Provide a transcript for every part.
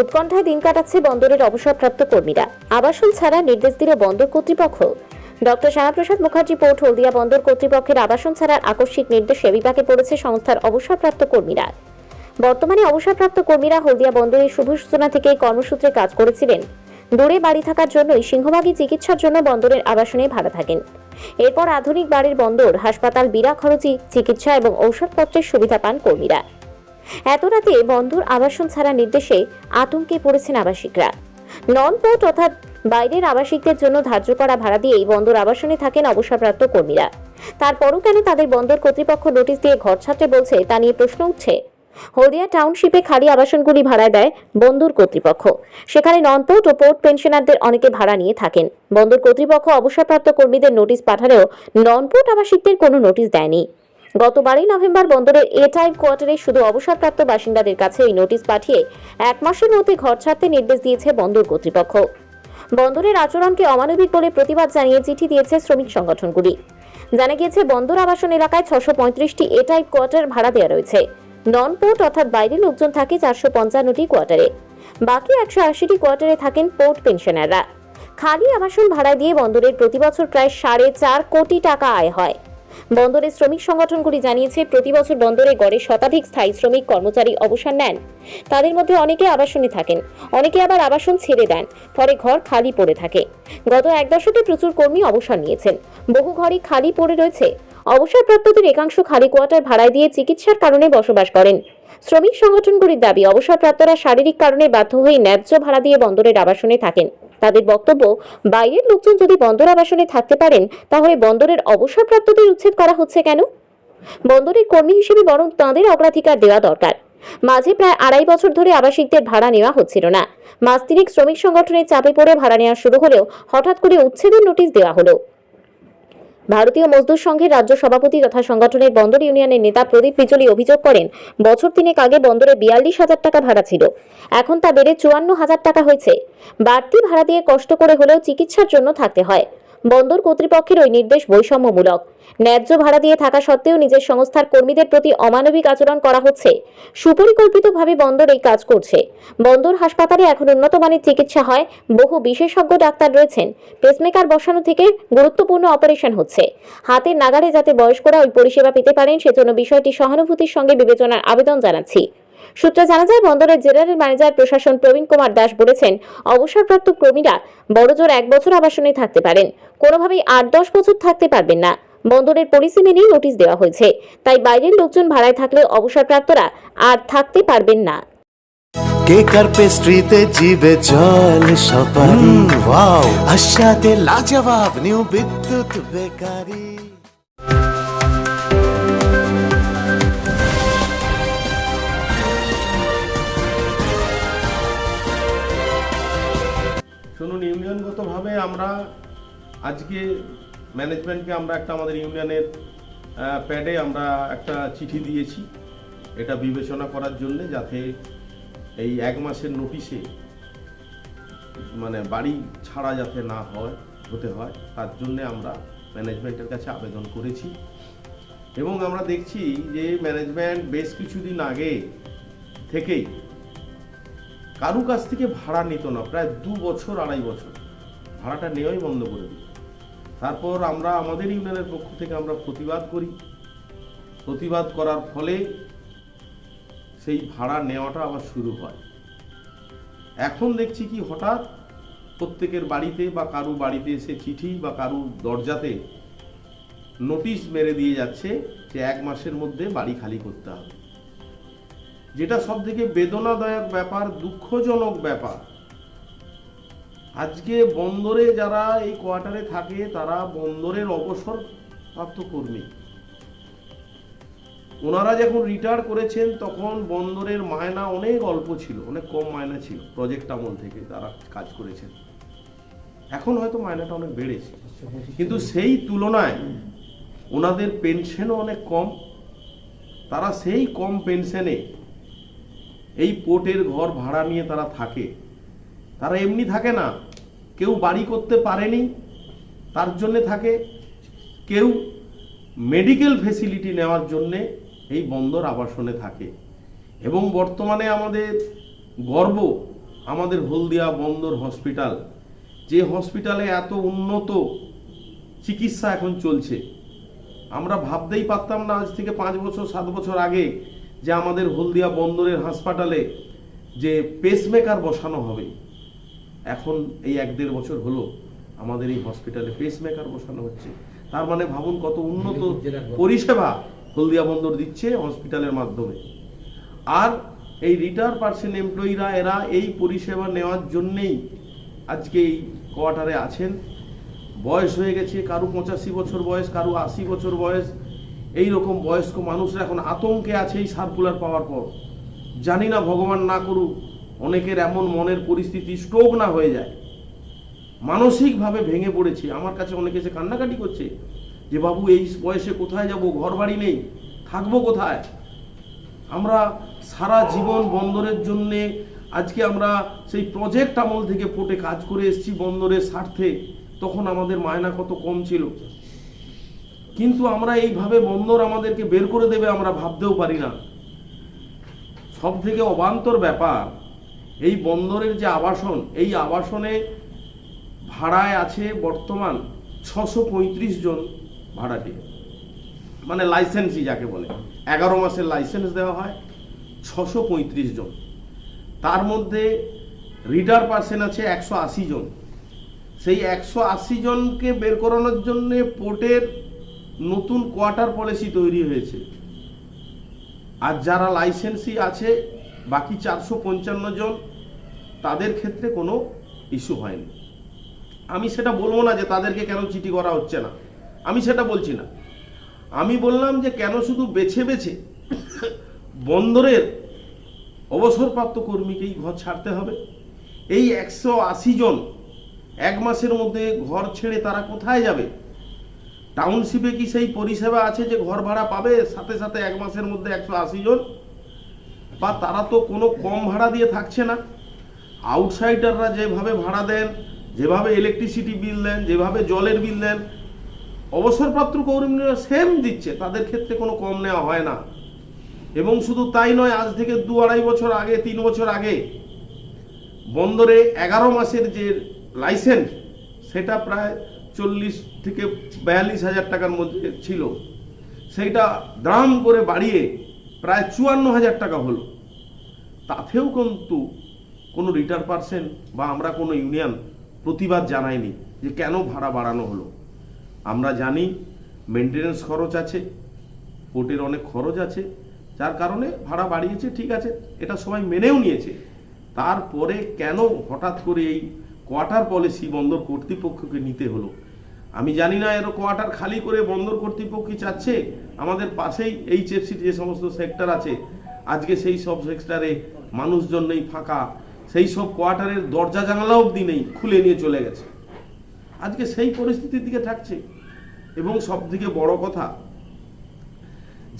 উৎকণ্ঠায় দিন কাটাচ্ছে বন্দরের অবসরপ্রাপ্ত কর্মীরা। আবাসন ছাড়া নির্দেশ দিল বন্দর কর্তৃপক্ষ। ডক্টর শ্যামাপ্রসাদ মুখার্জি পোর্ট হলদিয়া বন্দর কর্তৃপক্ষের আবাসন ছাড়ার আকস্মিক নির্দেশে বিপাকে পড়েছে সংস্থার অবসরপ্রাপ্ত কর্মীরা। বর্তমানে অবসরপ্রাপ্ত কর্মীরা হলদিয়া বন্দরের শুভ সূচনা থেকে কর্মসূত্রে কাজ করেছিলেন। দূরে বাড়ি থাকার জন্যই সিংহভাগই চিকিৎসার জন্য বন্দরের আবাসনে ভাড়া থাকেন। এরপর আধুনিক বাড়ির বন্দর, হাসপাতাল বিনা খরচি চিকিৎসা এবং ঔষধপত্রের সুবিধা পান কর্মীরা। এত রাতে বন্দর আবাসন ছাড়া নির্দেশে আতঙ্কে পড়েছেন আবাসিকরা। নন পোর্ট অর্থাৎ বাইরের আবাসিকদের জন্য ধার্য করা ভাড়া দিয়েই বন্দর আবাসনে থাকেন অবসরপ্রাপ্ত কর্মীরা। তারপরও কেন তাদের বন্দর কর্তৃপক্ষ নোটিশ দিয়ে ঘর ছাড়তে বলছে তা নিয়ে প্রশ্ন উঠছে। হলদিয়া টাউনশিপে খালি আবাসনগুলি ভাড়ায় দেয় বন্দর কর্তৃপক্ষ। সেখানে নন পোর্ট ও পোর্ট পেনশনারদের অনেকে ভাড়া নিয়ে থাকেন। বন্দর কর্তৃপক্ষ অবসরপ্রাপ্ত কর্মীদের নোটিশ পাঠালেও নন পোর্ট আবাসিকদের কোনো নোটিশ দেয়নি। গত বারোই নভেম্বর বন্দরের এ টাইপ কোয়ার্টারে শুধু অবসরপ্রাপ্ত বাসিন্দাদের কাছে এই নোটিশ পাঠিয়ে এক মাসের মধ্যে ঘর ছাড়তে নির্দেশ দিয়েছে বন্দর কর্তৃপক্ষ। বন্দরের আচরণকে অমানবিক বলে প্রতিবাদ জানিয়ে চিঠি দিয়েছে শ্রমিক সংগঠনগুলি। জানা গিয়েছে, বন্দর আবাসন এলাকায় ছশো পঁয়ত্রিশটি এ টাইপ কোয়ার্টার ভাড়া দেওয়া রয়েছে। নন পোর্ট অর্থাৎ বাইরের লোকজন থাকে চারশো পঞ্চান্নটি কোয়ার্টারে। বাকি একশো আশিটি কোয়ার্টারে থাকেন পোর্ট পেনশনাররা। খালি আবাসন ভাড়া দিয়ে বন্দরের প্রতি বছর প্রায় সাড়ে চার কোটি টাকা আয় হয়। বন্দরের শ্রমিক সংগঠনগুলি জানিয়েছে, প্রতি বছর বন্দরে গড়ে শতাধিক স্থায়ী শ্রমিক কর্মচারী অবসর নেন। তাদের মধ্যে অনেকে আবাসনে থাকেন, অনেকে আবার আবাসন ছেড়ে দেন, ফলে ঘর খালি পড়ে থাকে। গত এক দশকে প্রচুর কর্মী অবসর নিয়েছেন। বহু ঘরই খালি পড়ে রয়েছে। অবসরপ্রাপ্তদের একাংশ খালি কোয়ার্টার ভাড়ায় দিয়ে চিকিৎসার কারণে বসবাস করেন। শ্রমিক সংগঠনগুলির দাবি, অবসরপ্রাপ্তরা শারীরিক কারণে বাধ্য হয়ে ন্যায্য ভাড়া দিয়ে বন্দরের আবাসনে থাকেন। তাদের বক্তব্য, বাইরের লোকজন যদি বন্দর আবাসনে থাকতে পারেন, তাহলে বন্দরের অবসরপ্রাপ্তদের উচ্ছেদ করা হচ্ছে কেন? বন্দরের কর্মী হিসেবে বরং তাঁদের অগ্রাধিকার দেওয়া দরকার। মাঝে প্রায় আড়াই বছর ধরে আবাসিকদের ভাড়া নেওয়া হচ্ছিল না। মাস তিনেক শ্রমিক সংগঠনের চাপে পড়ে ভাড়া নেওয়া শুরু হলেও হঠাৎ করে উচ্ছেদের নোটিশ দেওয়া হলো। ভারতীয় মজদুর সংঘের রাজ্য সভাপতি তথা সংগঠনের বন্দর ইউনিয়নের নেতা প্রদীপ বিচলি অভিযোগ করেন, বছর তিনেক আগে বন্দরে বিয়াল্লিশ হাজার টাকা ভাড়া ছিল। এখন তা বেড়ে চুয়ান্ন হাজার টাকা হয়েছে। বাড়তি ভাড়া দিয়ে কষ্ট করে হলেও চিকিৎসার জন্য থাকতে হয়। বন্দর কর্তৃপক্ষের ওই নির্দেশ বৈষম্যমূলক। ন্যায্য ভাড়া দিয়ে থাকা সত্ত্বেও নিজের সংস্থার কর্মীদের প্রতি অমানবিক আচরণ করা হচ্ছে। সুপরিকল্পিতভাবে বন্দর এই কাজ করছে। বন্দর হাসপাতালে এখন উন্নত মানের চিকিৎসা হয়। বহু বিশেষজ্ঞ ডাক্তার রয়েছেন। পেসমেকার বসানো থেকে গুরুত্বপূর্ণ অপারেশন হচ্ছে। হাতের নাগারে যাতে বয়স্করা ওই পরিষেবা পেতে পারেন, সেজন্য বিষয়টি সহানুভূতির সঙ্গে বিবেচনার আবেদন জানাচ্ছি। সূত্রে জানা যায় বন্দরের জেনারেল ম্যানেজার প্রশাসন প্রবীণ কুমার দাস বলেছেন অবসরপ্রাপ্ত কর্মীরা বড়জোর এক বছর আবাসনে থাকতে পারেন। কোনোভাবেই আট দশ বছর থাকতে পারবেন না। বন্দরের পলিসি মেনেই নোটিশ দেওয়া হয়েছে। তাই বাইরের লোকজন ভাড়ায় থাকলে অবসরপ্রাপ্তরা আর থাকতে পারবেন না। কেক আর পেস্ট্রিতে জিবে জল সপারি? ওয়াও। আশাতে লাজবাব নিউ বিদ্যুৎ বেকারি। আমরা আজকে ম্যানেজমেন্টকে আমরা একটা আমাদের ইউনিয়নের প্যাডে আমরা একটা চিঠি দিয়েছি। এটা বিবেচনা করার জন্য যাতে এই এক মাসের নোটিশে মানে বাড়ি ছাড়া যাতে না হয়, হতে হয়, তার জন্য আমরা ম্যানেজমেন্টের কাছে আবেদন করেছি। এবং আমরা দেখছি যে ম্যানেজমেন্ট বেশ কিছুদিন আগে থেকেই কারু কাছ থেকে ভাড়া নিত না, প্রায় দু বছর, আড়াই বছর। ভাড়াটা নেওয়াই বন্ধ করে দিই। তারপর আমরা আমাদের ইউনিয়নের পক্ষ থেকে আমরা প্রতিবাদ করি। প্রতিবাদ করার ফলে সেই ভাড়া নেওয়াটা আবার শুরু হয়। এখন দেখছি কি হঠাৎ প্রত্যেকের বাড়িতে বা কারু বাড়িতে এসে চিঠি বা কারু দরজাতে নোটিশ মেরে দিয়ে যাচ্ছে যে এক মাসের মধ্যে বাড়ি খালি করতে হবে। যেটা সব থেকে বেদনাদায়ক ব্যাপার, দুঃখজনক ব্যাপার আজকে বন্দরে যারা এই কোয়ার্টারে থাকে, তারা বন্দরের অবসর প্রাপ্ত কর্মী। ওনারা যখন রিটায়ার করেছেন, তখন বন্দরের মায়না অনেক অল্প ছিল, অনেক কম মায়না ছিল, প্রজেক্ট আমল থেকে তারা কাজ করেছেন। এখন হয়তো মায়নাটা অনেক বেড়েছে। কিন্তু সেই তুলনায় ওনাদের পেনশনও অনেক কম। তারা সেই কম পেনশনে এই পোর্টের ঘর ভাড়া নিয়ে তারা থাকে। তারা এমনি থাকে না। কেউ বাড়ি করতে পারেনি, তার জন্যে থাকে। কেউ মেডিকেল ফেসিলিটি নেওয়ার জন্যে এই বন্দর আবাসনে থাকে। এবং বর্তমানে আমাদের গর্ব, আমাদের হলদিয়া বন্দর হসপিটাল, যে হসপিটালে এত উন্নত চিকিৎসা এখন চলছে। আমরা ভাবতেই পারতাম না আজ থেকে পাঁচ বছর, সাত বছর আগে যে আমাদের হলদিয়া বন্দরের হাসপাতালে যে পেসমেকার বসানো হবে। এখন এই এক দেড় বছর হলো আমাদের এই হসপিটালে পেসমেকার বসানো হচ্ছে। তার মানে ভাবুন কত উন্নত পরিষেবা হলদিয়া বন্দর দিচ্ছে হসপিটালের মাধ্যমে। আর এই রিটায়ার পার্সন এমপ্লয়িরা এরা এই পরিষেবা নেওয়ার জন্যেই আজকে এই কোয়ার্টারে আছেন। বয়স হয়ে গেছে কারও পঁচাশি বছর বয়স কারও আশি বছর বয়স। এই রকম বয়স্ক মানুষরা এখন আতঙ্কে আছে এই সার্কুলার পাওয়ার পর। জানি না ভগবান না করুক অনেকের এমন মনের পরিস্থিতি স্ট্রোক না হয়ে যায়। মানসিকভাবে ভেঙে পড়েছে। আমার কাছে অনেকে এসে কান্নাকাটি করছে যে, বাবু, এই বয়সে কোথায় যাব? ঘর বাড়ি নেই। থাকব কোথায়? আমরা সারা জীবন বন্দরের জন্যে আজকে আমরা সেই প্রজেক্ট আমল থেকে পোটে কাজ করে এসেছি বন্দরের স্বার্থে। তখন আমাদের মায়না কত কম ছিল। কিন্তু আমরা এইভাবে বন্দর আমাদেরকে বের করে দেবে আমরা ভাবতেও পারি না। সব থেকে অবান্তর ব্যাপার এই বন্দরের যে আবাসন, এই আবাসনে ভাড়ায় আছে বর্তমান ছশো জন ভাড়াটে মানে লাইসেন্সই যাকে বলে। এগারো মাসের লাইসেন্স দেওয়া হয় ছশো জন। তার মধ্যে রিডার পার্সেন আছে একশো আশি জন। সেই একশো আশি জনকে বের করানোর জন্যে পোর্টের নতুন কোয়ার্টার পলিসি তৈরি হয়েছে। আর যারা লাইসেন্সই আছে বাকি চারশো পঞ্চান্ন জন তাদের ক্ষেত্রে কোনো ইস্যু হয়নি। আমি সেটা বলব না যে তাদেরকে কেন চিঠি করা হচ্ছে না। আমি সেটা বলছি না। আমি বললাম যে কেন শুধু বেছে বেছে বন্দরের অবসরপ্রাপ্ত কর্মীকেই ঘর ছাড়তে হবে? এই একশো আশি জন এক মাসের মধ্যে ঘর ছেড়ে তারা কোথায় যাবে? টাউনশিপে কি সেই পরিষেবা আছে যে ঘর ভাড়া পাবে? সাথে সাথে এক মাসের মধ্যে একশো আশি জন বা তারা তো কোনো কম ভাড়া দিয়ে থাকছে না। আউটসাইডাররা যেভাবে ভাড়া দেন, যেভাবে ইলেকট্রিসিটি বিল দেন, যেভাবে জলের বিল দেন, অবসরপ্রাপ্ত কর্মীরা সেম দিচ্ছে, তাদের ক্ষেত্রে কোনো কম নেওয়া হয় না। এবং শুধু তাই নয়, আজ থেকে দু আড়াই বছর আগে, তিন বছর আগে বন্দরে এগারো মাসের যে লাইসেন্স সেটা প্রায় চল্লিশ থেকে বিয়াল্লিশ হাজার টাকার মধ্যে ছিল। সেইটা দাম করে বাড়িয়ে প্রায় চুয়ান্ন হাজার টাকা হলো। তাতেও কিন্তু কোনো রিটার পার্সেন্ট বা আমরা কোনো ইউনিয়ন প্রতিবাদ জানাইনি যে কেন ভাড়া বাড়ানো হলো। আমরা জানি মেনটেনেন্স খরচ আছে পোর্টের অনেক খরচ আছে, যার কারণে ভাড়া বাড়িয়েছে, ঠিক আছে, এটা সবাই মেনেও নিয়েছে। তারপরে কেন হঠাৎ করে এই কোয়ার্টার পলিসি বন্দর কর্তৃপক্ষকে নিতে হলো? আমি জানি না এর কোয়ার্টার খালি করে বন্দর কর্তৃপক্ষ চাচ্ছে? আমাদের পাশেই এইচএফসি যে সমস্ত সেক্টর আছে, আজকে সেই সব সেক্টরে মানুষজন নেই ফাঁকা। সেই সব কোয়ার্টারের দরজা জানালা অবধি নেই, খুলে নিয়ে চলে গেছে। আজকে সেই পরিস্থিতির দিকে থাকছে। এবং সব থেকে বড় কথা,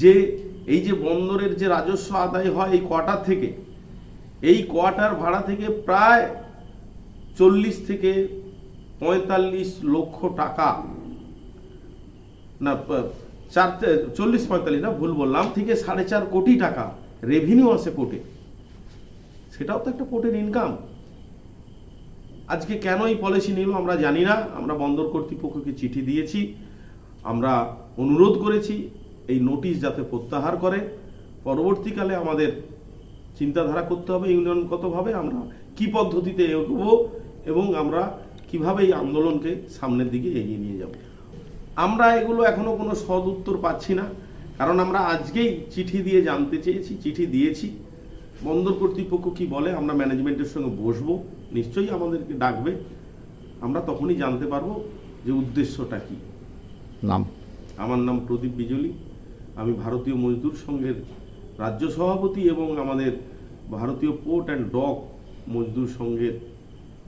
যে এই যে বন্দরের যে রাজস্ব আদায় হয় এই কোয়ার্টার থেকে, এই কোয়ার্টার ভাড়া থেকে প্রায় চল্লিশ থেকে পঁয়তাল্লিশ লক্ষ টাকা। না চার, চল্লিশ পঁয়তাল্লিশ না, ভুল বললাম, থেকে সাড়ে চার কোটি টাকা রেভিনিউ আসে কোর্টে। সেটাও তো একটা কোর্টের ইনকাম আজকে কেন এই পলিসি নিল আমরা জানি না। আমরা বন্দর কর্তৃপক্ষকে চিঠি দিয়েছি। আমরা অনুরোধ করেছি এই নোটিশ যাতে প্রত্যাহার করে। পরবর্তীকালে আমাদের চিন্তাধারা করতে হবে ইউনিয়নগতভাবে আমরা কি পদ্ধতিতে এগোবো এবং আমরা কীভাবে এই আন্দোলনকে সামনের দিকে এগিয়ে নিয়ে যাব? আমরা এগুলো এখনও কোনো সদ উত্তর পাচ্ছি না কারণ আমরা আজকেই চিঠি দিয়ে জানতে চেয়েছি চিঠি দিয়েছি। বন্দর কর্তৃপক্ষ কি বলে আমরা ম্যানেজমেন্টের সঙ্গে বসবো নিশ্চয়ই আমাদেরকে ডাকবে। আমরা তখনই জানতে পারব যে উদ্দেশ্যটা কি। নাম? আমার নাম প্রদীপ বিজলি। আমি ভারতীয় মজদুর সংঘের রাজ্য সভাপতি এবং আমাদের ভারতীয় পোর্ট অ্যান্ড ডক মজদুর সংঘের